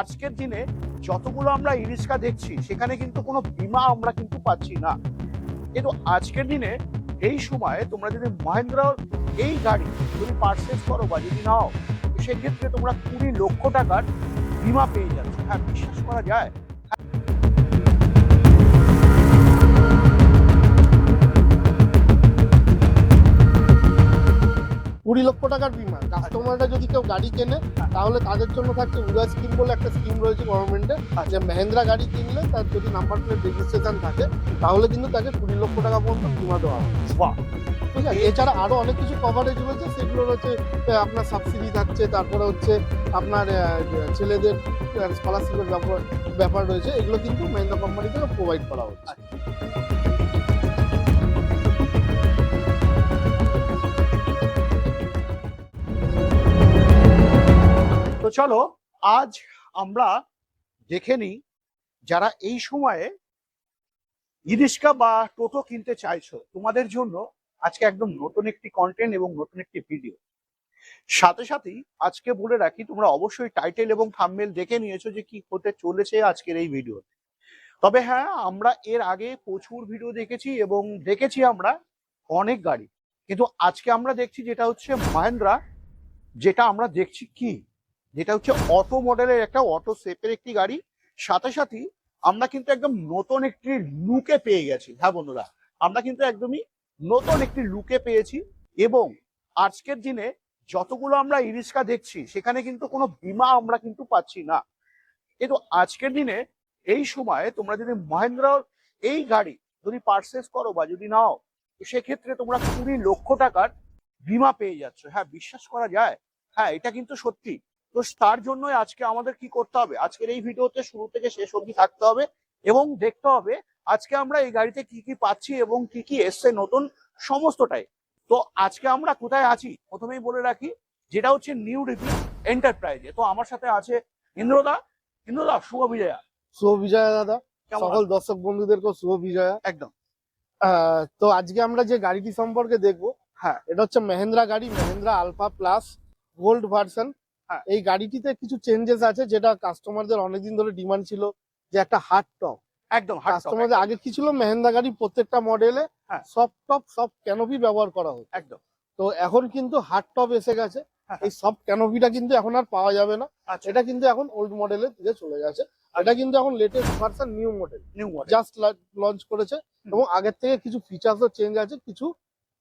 আজকের দিনে যতগুলো আমরা ই রিক্সা দেখছি, সেখানে কিন্তু কোনো বিমা আমরা কিন্তু পাচ্ছি না। কিন্তু আজকের দিনে এই সময়ে তোমরা যদি মহেন্দ্রার এই গাড়ি যদি পার্সেস করো বা যদি নাও, সেক্ষেত্রে তোমরা কুড়ি লক্ষ টাকার বিমা পেয়ে যাচ্ছ। হ্যাঁ বিশ্বাস করা যায়। কুড়ি লক্ষ টাকার বিমা কাস্টমাররা যদি কেউ গাড়ি কেনে তাহলে তাদের জন্য থাকছে উদয় স্কিম বলে একটা স্কিম রয়েছে গভর্নমেন্টের যে মহেন্দ্রা গাড়ি কিনলে তার যদি নাম্বার প্লেট রেজিস্ট্রেশন থাকে তাহলে কিন্তু তাকে কুড়ি লক্ষ টাকা পর্যন্ত বিমা দেওয়া হবে। ঠিক আছে? এছাড়া আরও অনেক কিছু কভারেজ রয়েছে সেগুলো হচ্ছে আপনার সাবসিডি থাকছে তারপরে হচ্ছে আপনার ছেলেদের স্কলারশিপের ব্যাপার ব্যাপার রয়েছে এগুলো কিন্তু মহেন্দ্রা কোম্পানি থেকে প্রোভাইড করা হচ্ছে। চলো, আজ আমরা দেখে নিই যারা এই সময়ে ইরিস্কা বা টোটো কিনতে চাইছো, তোমাদের জন্য আজকে একদম নতুন একটি কন্টেন্ট এবং নতুন একটি ভিডিও সাথে সাথেই আজকে বলে রাখি, তোমরা অবশ্যই টাইটেল এবং থামমেল দেখে নিয়েছো যে কি হতে চলেছে আজকের এই ভিডিওতে তবে হ্যাঁ আমরা এর আগে প্রচুর ভিডিও দেখেছি এবং দেখেছি আমরা অনেক গাড়ি। কিন্তু আজকে আমরা দেখছি যেটা হচ্ছে মাহেন্দ্রা, যেটা আমরা দেখছি কি? যেটা হচ্ছে অটো মডেলের একটা অটো শেপের একটি গাড়ি। সাথে সাথেই আমরা কিন্তু একদম নতুন একটি লুকে পেয়ে গেছি। হ্যাঁ বন্ধুরা, আমরা কিন্তু একদমই নতুন একটি লুকে পেয়েছি এবং আজকের দিনে যতগুলো আমরা ইরিস্কা দেখছি, সেখানে কিন্তু কোনো বীমা আমরা কিন্তু পাচ্ছি না। কিন্তু আজকের দিনে এই সময়ে তোমরা যদি মহেন্দ্রার এই গাড়ি যদি পারচেস করো বা যদি নাও, তো সেক্ষেত্রে তোমরা কুড়ি লক্ষ টাকার বীমা পেয়ে যাচ্ছ। হ্যাঁ বিশ্বাস করা যায়? হ্যাঁ এটা কিন্তু সত্যি। তো তার জন্যই আজকে আমাদের কি করতে হবে? আজকের এই ভিডিওতে শুরু থেকে শেষ অবধি থাকতে হবে এবং দেখতে হবে আজকে আমরা এই গাড়িতে কি কি পাচ্ছি এবং কি কি এসছে নতুন সমস্তটাই। তো আজকে আমরা কোথায় আছি? প্রথমেই বলে রাখি যেটা হচ্ছে নিউ রিপি এন্টারপ্রাইজে তো আমার সাথে আছে ইন্দ্রদা। ইন্দ্রদা শুভ বিজয়া। শুভ বিজয়া দাদা। সকল দর্শক বন্ধুদেরকেও শুভ বিজয়া। একদম। আহ, তো আজকে আমরা যে গাড়িটি সম্পর্কে দেখব হ্যাঁ। এটা হচ্ছে মহেন্দ্রা গাড়ি Mahindra Alfa plus gold version. এই গাড়িটিতে কিছু চেঞ্জেস আছে যেটা কাস্টমারদের অনেকদিন ধরে ডিমান্ড ছিল যে একটা হার্ড টপ একদম কাস্টমারদের আগে কি ছিল? মেহেন্দ্রা গাড়ি প্রত্যেকটা মডেলে। সফট টপ সফট ক্যানোপি ব্যবহার করা হতো। একদম। তো এখন কিন্তু হার্ড টপ এসে গেছে। হ্যাঁ। এই সফট ক্যানোপিটা কিন্তু এখন আর পাওয়া যাবে না। আচ্ছা। এটা কিন্তু এখন ওল্ড মডেলের দিকে চলে গেছে। এটা কিন্তু এখন latest version new model new model just launch করেছে এবং আগের থেকে কিছু ফিচার্সও চেঞ্জ আছে কিছু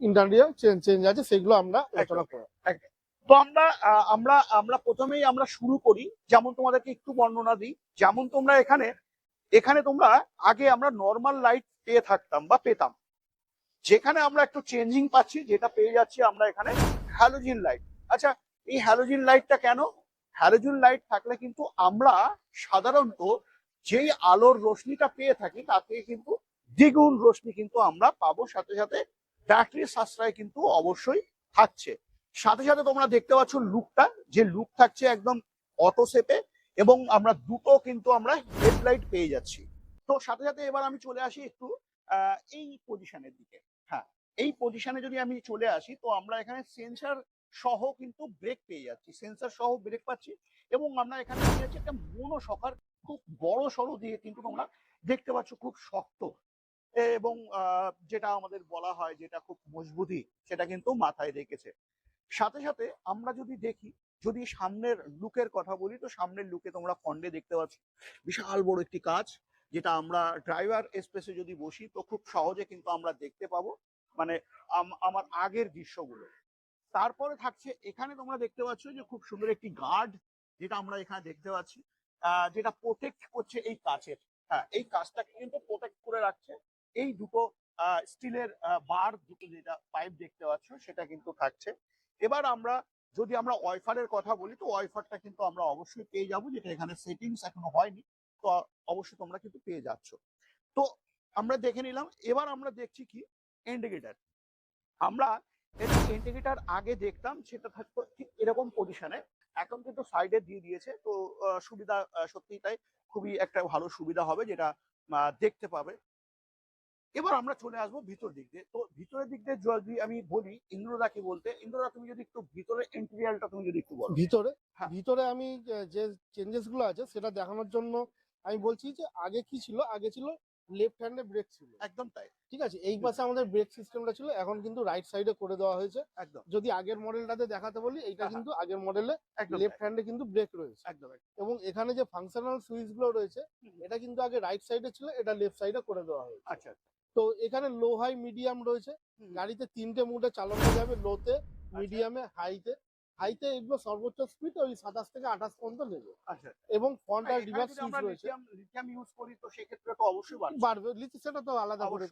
ইন্টারনাল চেঞ্জ আছে সেগুলো আমরা আলোচনা করব। তো আমরা আমরা আমরা প্রথমেই আমরা শুরু করি, যেমন তোমাদেরকে একটু বর্ণনা দিই। যেমন তোমরা এখানে এখানে তোমরা আগে আমরা নর্মাল লাইট পেয়ে থাকতাম বা পেতাম। যেখানে আমরা একটু চেঞ্জিং পাচ্ছি, যেটা পেয়ে যাচ্ছি আমরা এখানে হ্যালোজিন লাইট আচ্ছা এই হ্যালোজিন লাইটটা কেন? হ্যালোজিন লাইট থাকলে কিন্তু আমরা সাধারণত যেই আলোর রশ্মিটা পেয়ে থাকি তাতে কিন্তু দ্বিগুণ রশ্মি কিন্তু আমরা পাবো, সাথে সাথে ব্যাটারি সাশ্রয় কিন্তু অবশ্যই থাকছে। সাথে সাথে তোমরা দেখতে পাচ্ছ লুকটা যে লুক থাকছে একদম অটো শেপে এবং আমরা দুটো কিন্তু আমরা হেডলাইট পেয়ে যাচ্ছি। তো সাথে সাথে এবার আমি চলে আসি একটু এই পজিশনের দিকে। হ্যাঁ এই পজিশনে যদি আমি চলে আসি, তো আমরা এখানে সেন্সার সহ কিন্তু ব্রেক পেয়ে যাচ্ছি। সেন্সার সহ ব্রেক পাচ্ছি এবং আমরা এখানে পেয়ে যাচ্ছি একটা মনো সকার খুব বড় সড়ো দিয়ে কিন্তু তোমরা দেখতে পাচ্ছ খুব শক্ত। এবং যেটা আমাদের বলা হয় যেটা খুব মজবুতি সেটা কিন্তু মাথায় রেখেছে। সাথে সাথে আমরা যদি দেখি, যদি সামনের লুকের কথা বলি, তো সামনের লুকে তোমরা ফন্ডে দেখতে পাচ্ছ বিশাল বড় একটি কাজ, যেটা আমরা ড্রাইভার স্পেসে যদি বসি, তো খুব সহজে কিন্তু আমরা দেখতে পাবো মানে আম- আমার আগের দৃশ্যগুলো। তারপরে থাকছে, এখানে তোমরা দেখতে পাচ্ছ যে খুব সুন্দর একটি গার্ড যেটা আমরা এখানে দেখতে পাচ্ছি যেটা প্রোটেক্ট করছে এই কাচের। হ্যাঁ এই কাজটাকে কিন্তু প্রোটেক্ট করে রাখছে। এই দুটো স্টিলের বার দুটো যেটা পাইপ দেখতে পাচ্ছ, সেটা কিন্তু থাকছে। এবার আমরা যদি আমরা ওয়াইফারের কথা বলি তো ওয়াইফারটা কিন্তু আমরা অবশ্যই পেয়ে যাব যেটা এখানে সেটিংস এখনও হয়নি তো অবশ্যই তোমরা কিন্তু পেয়ে যাচ্ছ। তো আমরা দেখে নিলাম এবার আমরা দেখছি কি? ইন্ডিকেটার আমরা ইন্ডিকেটার আগে দেখতাম সেটা থাকতো ঠিক এরকম পজিশনে এখন কিন্তু সাইডে দিয়ে দিয়েছে তো সুবিধা আহ, সত্যিই তাই খুবই একটা ভালো সুবিধা হবে যেটা দেখতে পাবে। এবার আমরা চলে আসব ভিতর দিক দিয়ে। তো ভিতরের দিক দিয়ে যদি আমি বলি ইন্দ্রদাকে বলতে ইন্দ্রদা তুমি যদি একটু ভিতরে ইন্টেরিয়ালটা তুমি যদি একটু বলো। ভিতরে? হ্যাঁ। ভিতরে আমি যে চেঞ্জেসগুলো আছে সেটা দেখানোর জন্য আমি বলছি যে আগে কি ছিল? আগে ছিল লেফট হ্যান্ডে ব্রেক ছিল। একদম তাই। ঠিক আছে? এই পাশে আমাদের ব্রেক সিস্টেমটা ছিল এখন কিন্তু রাইট সাইডে করে দেওয়া হয়েছে। একদম। যদি আগের মডেলটাতে দেখাতে বলি এইটা হ্যাঁ, কিন্তু আগের মডেলে লেফট হ্যান্ডে কিন্তু ব্রেক রয়েছে। একদম একদম। এবং এখানে যে ফাংশনাল সুইচগুলো রয়েছে এটা কিন্তু আগে রাইট সাইডে ছিল এটা লেফট সাইডে করে দেওয়া হয়েছে। আচ্ছা। তো এখানে লো হাই মিডিয়াম রয়েছে। গাড়িতে তিনটে মুডে চালানো যাবে লোতে মিডিয়ামে হাইতে হাইতে এগুলো সর্বোচ্চ স্পিড ওই সাতাশ থেকে আঠাশ পর্যন্ত নেবে। আচ্ছা। এবং ফ্রন্ট আর রিভার্স সুইচ রয়েছে। লিথিয়াম ইউজ করি তো সেক্ষেত্রে তো অবশ্যই বাড়বে লিচি সেটা তো আলাদা করে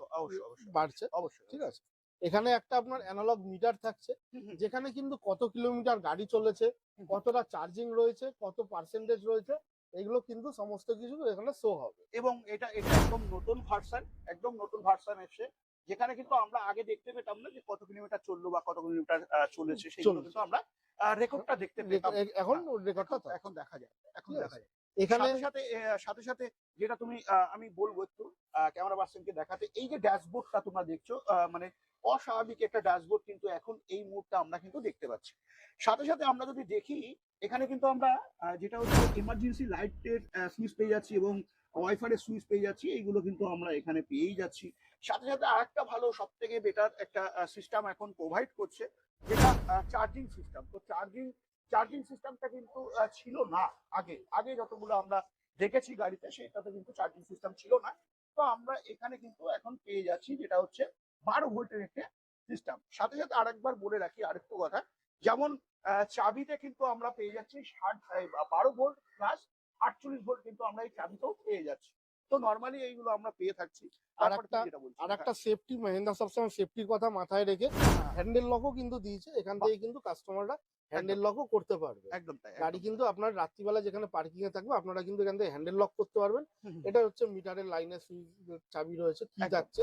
বাড়ছে। অবশ্যই ঠিক আছে? এখানে একটা আপনার অ্যানালগ মিটার থাকছে। যেখানে কিন্তু কত কিলোমিটার গাড়ি চলেছে কতটা চার্জিং রয়েছে কত পার্সেন্টেজ রয়েছে এগুলো কিন্তু সমস্ত কিছু এখানে শো হবে। এবং এটা এটা একদম নতুন ভার্সন একদম নতুন ভার্সন এসছে যেখানে কিন্তু আমরা আগে দেখতে পেতাম না যে কত কিলোমিটার চলল বা কত কিলোমিটার চলেছে সেগুলো চলেছে। কিন্তু আমরা রেকর্ডটা দেখতে পেতাম। এখন রেকর্ডটা এখন দেখা যায় এখন দেখা যায়। এখানে সাথে সাথে সাথে যেটা তুমি আমি বলব একটু ক্যামেরা পার্সনকে দেখাতে এই যে ড্যাশবোর্ডটা তোমরা দেখছ মানে অস্বাভাবিক একটা ড্যাশবোর্ড কিন্তু এখন এই মুহূর্তে আমরা কিন্তু দেখতে পাচ্ছি। সাথে সাথে আমরা যদি দেখি, এখানে কিন্তু আমরা যেটা হচ্ছে ইমার্জেন্সি লাইটের সুইচ পেয়ে যাচ্ছি এবং ওয়াইফাই এর সুইচ পেয়ে যাচ্ছি, এইগুলো কিন্তু আমরা এখানে পেয়েই যাচ্ছি। সাথে সাথে আরেকটা ভালো সব থেকে বেটার একটা সিস্টেম এখন প্রোভাইড করছে, যেটা চার্জিং সিস্টেম তো চার্জিং চার্জিং সিস্টেমটা কিন্তু ছিল না আগে। আগে যতগুলো আমরা দেখেছি গাড়িতে, সেটাতে কিন্তু চার্জিং সিস্টেম ছিল না। তো আমরা এখানে কিন্তু এখন পেয়ে যাচ্ছি, যেটা হচ্ছে বারো ভোল্টের একটি সিস্টেম সাথে সাথে আরেকবার বলে রাখি আরেকটু কথা। যেমন চাবিতে কিন্তু আমরা পেয়ে যাচ্ছি ষাট বারো ভোল্ট প্লাস আটচল্লিশ ভোল্ট কিন্তু আমরা এই চাবিতেও পেয়ে যাচ্ছি। তো নর্মালি এইগুলো আমরা পেয়ে থাকছি। আর একটা সেফটি মহেন্দ্র সবসময় সেফটির কথা মাথায় রেখে হ্যাঁ, হ্যান্ডেল লকও কিন্তু দিয়েছে। এখান থেকে কিন্তু কাস্টমাররা হ্যান্ডেল লকও করতে পারবে। একদম তাই গাড়ি কিন্তু আপনার রাত্রিবেলা যেখানে পার্কিং এ থাকবে আপনারা কিন্তু এখান থেকে হ্যান্ডেল লক করতে পারবেন। এটা হচ্ছে মিটারের লাইনের সুইচ চাবি রয়েছে কি যাচ্ছে।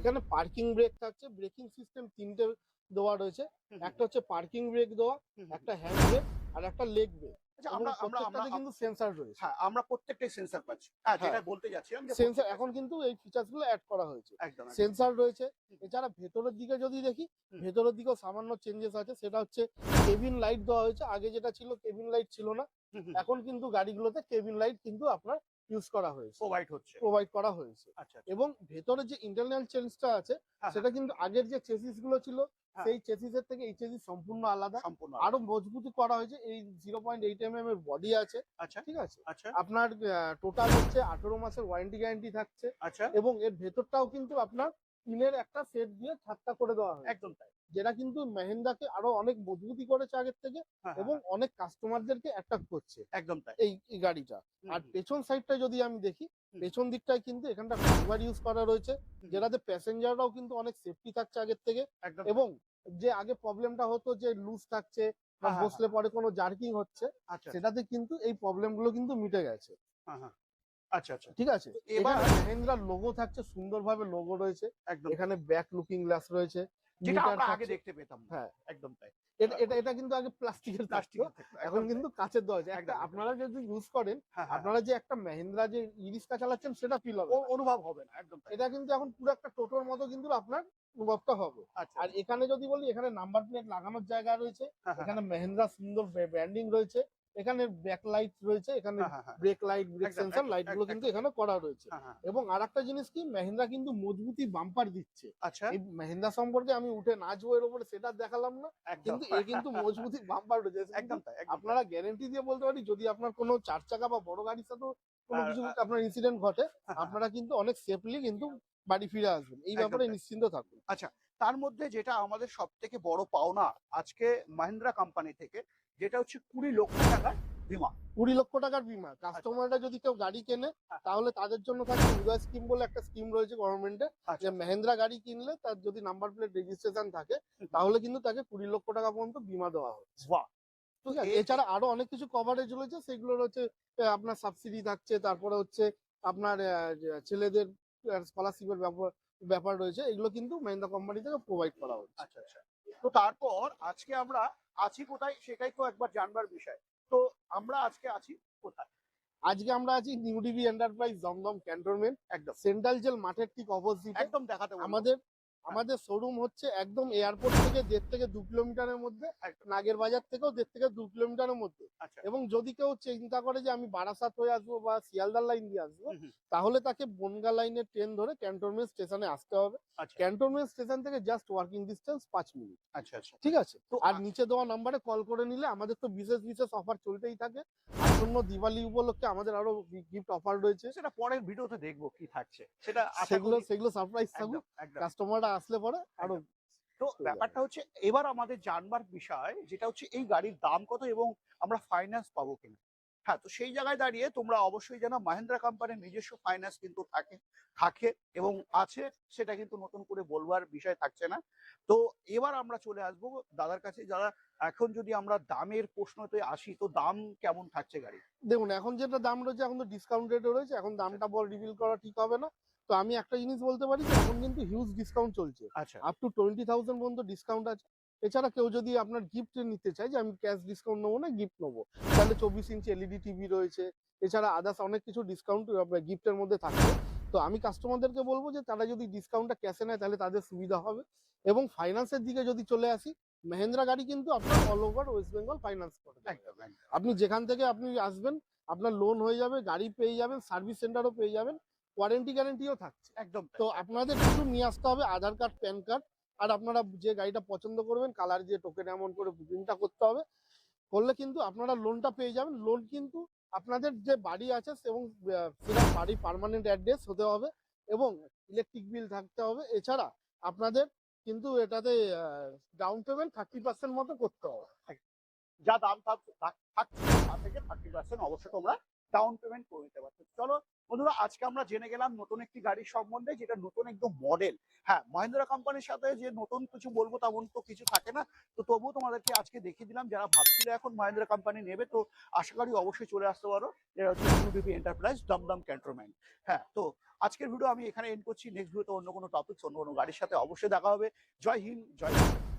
এখানে পার্কিং ব্রেক থাকছে ব্রেকিং সিস্টেম তিনটে দেওয়া রয়েছে। একটা হচ্ছে পার্কিং ব্রেক দেওয়া। একটা হ্যান্ড ব্রেক আর একটা লেগ ব্রেক আমরা আমরা আমরা কিন্তু সেন্সার রয়েছে। হ্যাঁ আমরা প্রত্যেকটাই সেন্সার পাচ্ছি। হ্যাঁ হ্যাঁ। যেটা বলতে যাচ্ছিলাম সেন্সার এখন কিন্তু এই ফিচার্স অ্যাড করা হয়েছে। একদম একদম। সেন্সার রয়েছে। এছাড়া ভেতরের দিকে যদি দেখি ভেতরের দিকেও সামান্য চেঞ্জেস আছে। সেটা হচ্ছে কেবিন লাইট দেওয়া হয়েছে। আগে যেটা ছিল কেবিন লাইট ছিল না। এখন কিন্তু গাড়িগুলোতে কেবিন লাইট কিন্তু আপনার ইউজ করা হয়েছে। প্রোভাইড হচ্ছে। প্রোভাইড করা হয়েছে। আচ্ছা আচ্ছা। এবং ভেতরে যে ইন্টারনাল চেঞ্জটা আছে হ্যাঁ, সেটা কিন্তু আগের যে চেসিসগুলো ছিল হ্যাঁ। সেই চেসিসের থেকে এই চেসিস সম্পূর্ণ আলাদা। সম্পূর্ণ আরও মজবুতি করা হয়েছে। এই zero point eight M M এর বডি আছে। আচ্ছা। ঠিক আছে? আচ্ছা। আপনার টোটাল হচ্ছে আঠেরো মাসের ওয়ারেন্টি গ্যারান্টি থাকছে। আচ্ছা। এবং এর ভেতরটাও কিন্তু আপনার টিনের একটা সেট দিয়ে ছাদটা করে দেওয়া হয় একদম তাই। যেটা কিন্তু মেহেন্দাকে আরও অনেক মজবুতি করেছে আগের থেকে হ্যাঁ, এবং হ্যাঁ, অনেক কাস্টমারদেরকে অ্যাট্রাক্ট করছে একদম তাই। এই এই গাড়িটা। আর পেছন সাইডটা যদি আমি দেখি পেছন দিকটায় কিন্তু এখানটা ফাইবার ইউজ করা রয়েছে যেটাতে প্যাসেঞ্জাররাও কিন্তু অনেক সেফটি থাকছে আগের থেকে এবং যে আগে প্রবলেমটা হতো যে লুজ থাকছে বা হ্যাঁ, হ্যাঁ, বসলে পরে কোনো জার্কিং হচ্ছে আচ্ছা। সেটাতে কিন্তু এই প্রবলেমগুলো কিন্তু মিটে গেছে। হ্যাঁ, হ্যাঁ। আচ্ছা আচ্ছা। ঠিক আছে? এবার- মহেন্দ্রার লোগো থাকছে সুন্দরভাবে লোগো রয়েছে। একদম। এখানে ব্যাক লুকিং গ্লাস রয়েছে। যেটা আমরা আগে দেখতে পেতাম হ্যাঁ। একদম তাই। এটা এটা কিন্তু আগে প্লাস্টিকের প্লাস্টিক থাকতো। এখন কিন্তু কাঁচের একটা একদম। আপনারা যদি ইউজ করেন হ্যাঁ, আপনারা যে একটা মহিন্দ্রা যে ইরিস্কা চালাচ্ছেন সেটা ফিল হবে অনুভব হবে না একদম এটা কিন্তু এখন পুরো একটা টোটোর মতো কিন্তু আপনার অনুভবটা হবে। আচ্ছা। আর এখানে যদি বলি এখানে নাম্বার প্লেট লাগানোর জায়গা রয়েছে। হ্যাঁ, হ্যাঁ, এখানে মহিন্দ্রা সুন্দর ব্র্যান্ডিং রয়েছে। এখানে ব্যাক লাইট রয়েছে এখানে হ্যাঁ, হ্যাঁ, হ্যাঁ, ব্রেক লাইট ব্রেক সেন্সর লাইটগুলো কিন্তু এখানে করা রয়েছে। হ্যাঁ, হ্যাঁ। এবং আর একটা জিনিস কি মহিন্দ্রা কিন্তু মজবুতি বাম্পার দিচ্ছে। আচ্ছা। এই মহিন্দ্রা সম্পর্কে আমি উঠে নাচবো এর উপরে সেটা দেখালাম না। কিন্তু এ কিন্তু মজবুতি বাম্পার রয়েছে। একদম তাই আপনারা গ্যারেন্টি দিয়ে বলতে পারি যদি আপনার কোনো চার চাকা বা বড় গাড়ির সাথে কোনো কিছু আপনার ইনসিডেন্ট ঘটে হ্যাঁ, আপনারা কিন্তু অনেক সেফলি কিন্তু বাড়ি ফিরে আসবেন। এই ব্যাপারে। নিশ্চিন্ত থাকুন। তার মধ্যে যেটা আমাদের সব থেকে বড় পাওনা আজকে মাহিন্দ্রা কোম্পানি থেকে যেটা হচ্ছে কুড়ি লক্ষ টাকার বিমা। কুড়ি লক্ষ টাকার বিমা। কাস্টমাররা যদি কেউ গাড়ি কেনে হ্যাঁ। তাহলে তাদের জন্য উদয় স্কিম বলে একটা স্কিম রয়েছে গভর্নমেন্টে আচ্ছা। যে মহেন্দ্রা গাড়ি কিনলে তার যদি নাম্বার প্লেট রেজিস্ট্রেশন থাকে তাহলে কিন্তু তাকে কুড়ি লক্ষ টাকা পর্যন্ত বিমা দেওয়া হবে বাহ। ঠিক আছে? এছাড়া আরও অনেক কিছু কভারেজ রয়েছে সেগুলো হচ্ছে আপনার সাবসিডি থাকছে তারপরে হচ্ছে আপনার ছেলেদের স্কলারশিপের ব্যাপার রয়েছে এগুলো কিন্তু মহিন্দ্রা কোম্পানি থেকে প্রোভাইড করা হচ্ছে। আচ্ছা আচ্ছা। তো তারপর আজকে আমরা আছি কোথায় সেটাই তো একবার জানবার বিষয়। তো আমরা আজকে আছি কোথায়? আজকে আমরা আছি new DB enterprise Dum Dum cantonment একদম। সেন্ট্রাল জেল মাঠের ঠিক অপোজিট একদম দেখাতে। আমাদের আমাদের শোরুম হচ্ছে একদম এয়ারপোর্ট থেকে দেড় থেকে দু কিলোমিটারের মধ্যে একদম। নাগের বাজার থেকেও দেড় থেকে দু কিলোমিটারের মধ্যে। আচ্ছা। এবং যদি কেউ চিন্তা করে যে আমি বারাসাত হয়ে আসব বা শিয়ালদার লাইন দিয়ে আসব। তাহলে তাকে বনগা লাইনের ট্রেন ধরে ক্যান্টনমেন্ট স্টেশনে আসতে হবে। আচ্ছা। ক্যান্টনমেন্ট স্টেশন থেকে জাস্ট ওয়ার্কিং ডিস্টেন্স পাঁচ মিনিট। আচ্ছা আচ্ছা। ঠিক আছে? তো আর নিচে দেওয়া নাম্বারে কল করে নিলে আমাদের তো বিশেষ বিশেষ অফার চলতেই থাকে। আসন্ন দিওয়ালি উপলক্ষে আমাদের আরও গিফট অফার রয়েছে। সেটা পরের ভিডিওতে দেখব কি থাকছে। সেটা সেগুলো সেগুলো সারপ্রাইজ থাকুক। কাস্টমাররা আসলে পরে আরও তো ব্যাপারটা হচ্ছে এবার আমাদের জানবার বিষয় যেটা হচ্ছে এই গাড়ির দাম কত এবং আমরা ফাইন্যান্স পাবো কিনা? হ্যাঁ তো সেই জায়গায় দাঁড়িয়ে তোমরা অবশ্যই জানো মাহিন্দ্রা কোম্পানির নিজস্ব ফাইন্যান্স কিন্তু থাকে থাকে এবং আছে সেটা কিন্তু নতুন করে বলবার বিষয় থাকছে না। তো এবার আমরা চলে আসব দাদার কাছে যারা এখন যদি আমরা দামের প্রশ্নতে আসি তো দাম কেমন থাকছে গাড়ি দেখুন এখন যেটা দাম রয়েছে এখন তো ডিসকাউন্ট রেটে রয়েছে এখন দামটা বল রিভিল করা ঠিক হবে না। তো আমি একটা জিনিস বলতে পারি যে এখন কিন্তু হিউজ ডিসকাউন্ট চলছে। আচ্ছা। আপ টু টোয়েন্টি থাউজেন্ড পর্যন্ত ডিসকাউন্ট আছে। এছাড়া কেউ যদি আপনার গিফট নিতে চায় যে আমি ক্যাশ ডিসকাউন্ট নেব না গিফট নেব। তাহলে চব্বিশ ইঞ্চি এলইডি টিভি রয়েছে। এছাড়া আদার্স অনেক কিছু ডিসকাউন্ট গিফটের মধ্যে থাকবে তো আমি কাস্টমারদেরকে বলব যে তারা যদি ডিসকাউন্টটা ক্যাশে নেয় তাহলে তাদের সুবিধা হবে। এবং ফাইন্যান্সের দিকে যদি চলে আসি মহেন্দ্রা গাড়ি কিন্তু আপনার all over West Bengal finance করে। আপনি যেখান থেকে আপনি আসবেন আপনার লোন হয়ে যাবে গাড়ি পেয়ে যাবেন সার্ভিস সেন্টারও পেয়ে যাবেন। ওয়ারেন্টি গ্যারেন্টিও থাকছে, একদম। তো আপনাদের শুধু নিয়ে আসতে হবে আধার কার্ড, প্যান কার্ড, আর আপনারা যে গাড়িটা পছন্দ করবেন, কালার দিয়ে টোকেন অ্যামাউন্ট করে বুকিংটা করতে হবে, করলে কিন্তু আপনারা লোনটা পেয়ে যাবেন। লোন কিন্তু আপনাদের যে বাড়ি আছে এবং সেটা বাড়ি পার্মানেন্ট অ্যাড্রেস হতে হবে এবং ইলেকট্রিক বিল থাকতে হবে। এছাড়া আপনাদের কিন্তু এটাতে ডাউন পেমেন্ট থার্টি পার্সেন্ট মতো করতে হবে। যা দাম থাক- থাক- থাকছে, তা থেকে থার্টি পার্সেন্ট অবশ্যই তোমরা ডাউন পেমেন্ট করে দিতে পারছ। চলো বন্ধুরা, আজকে আমরা জেনে গেলাম নতুন একটি গাড়ির সম্বন্ধে যেটা নতুন একদম মডেল হ্যাঁ মহেন্দ্রা কোম্পানির সাথে যে নতুন কিছু বলব তেমন তো কিছু থাকে না। তো তবুও তোমাদেরকে আজকে দেখিয়ে দিলাম, যারা ভাবছিল এখন মহেন্দ্রা কোম্পানি নেবে, তো আশা করি অবশ্যই চলে আসতে পারো। যেটা হচ্ছে ইউডিপি এন্টারপ্রাইজ দমদম ক্যান্টনমেন্ট হ্যাঁ তো আজকের ভিডিও আমি এখানে এন্ড করছি। নেক্সট ভিডিওতে অন্য কোনো টপিক অন্য কোনো গাড়ির সাথে অবশ্যই দেখা হবে। জয় হিন্দ, জয় ভারত।